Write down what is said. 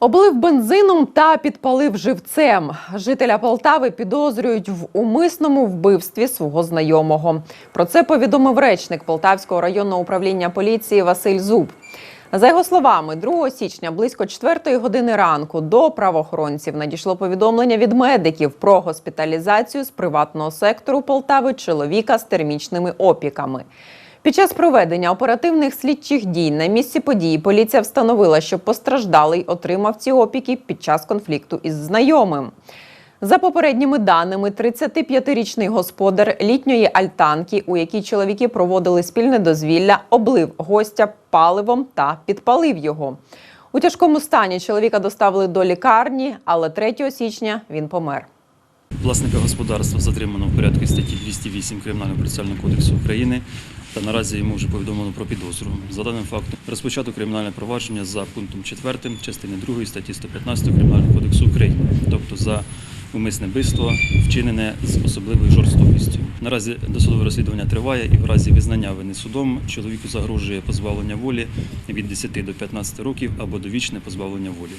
Облив бензином та підпалив живцем. Жителя Полтави підозрюють в умисному вбивстві свого знайомого. Про це повідомив речник Полтавського районного управління поліції Василь Зуб. За його словами, 2 січня близько 4 години ранку до правоохоронців надійшло повідомлення від медиків про госпіталізацію з приватного сектору Полтави чоловіка з термічними опіками. Під час проведення оперативних слідчих дій на місці події поліція встановила, що постраждалий отримав ці опіки під час конфлікту із знайомим. За попередніми даними, 35-річний господар літньої альтанки, у якій чоловіки проводили спільне дозвілля, облив гостя паливом та підпалив його. У тяжкому стані чоловіка доставили до лікарні, але 3 січня він помер. Власника господарства затримано в порядку статті 208 Кримінального процесуального кодексу України та наразі йому вже повідомлено про підозру. За даним фактом розпочато кримінальне провадження за пунктом 4 частини 2 статті 115 Кримінального кодексу України, тобто за умисне вбивство, вчинене з особливою жорстокістю. Наразі досудове розслідування триває і в разі визнання вини судом чоловіку загрожує позбавлення волі від 10 до 15 років або довічне позбавлення волі.